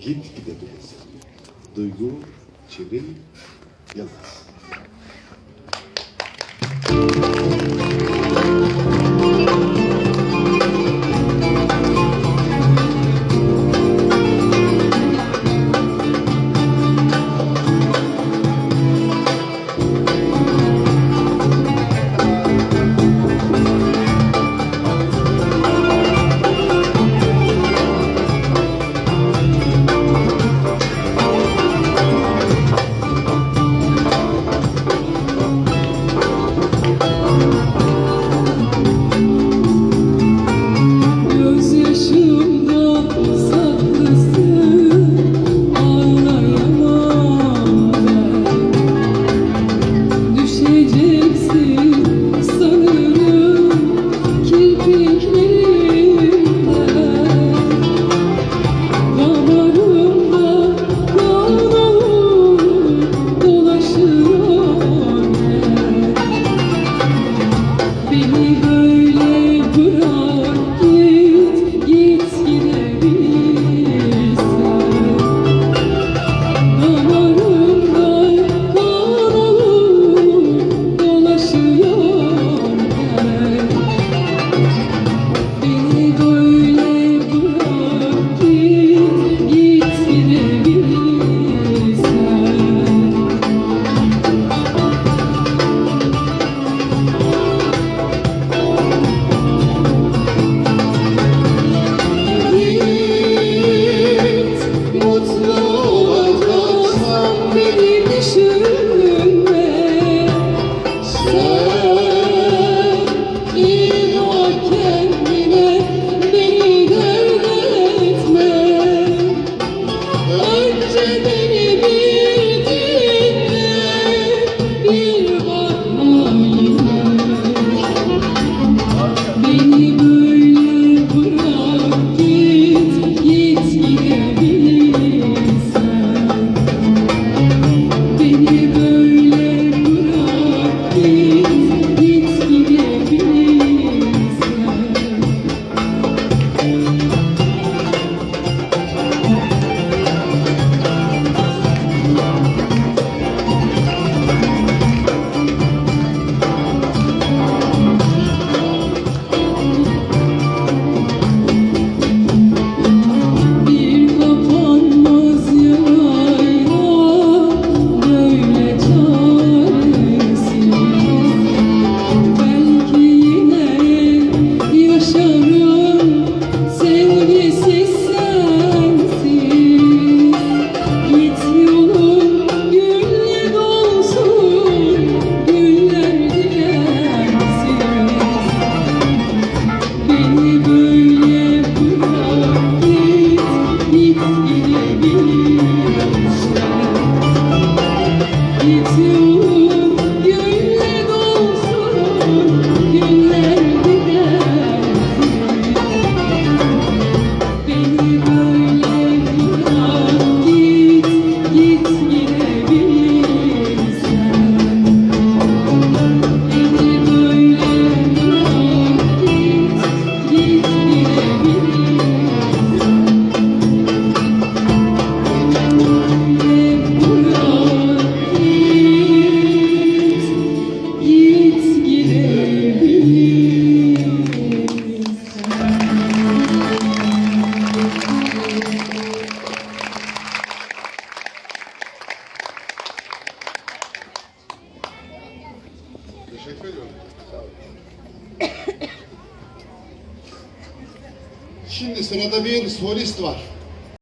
git gidebilirsin. Duygu, çevir, yalnız. you. Şimdi sırada bir solist var.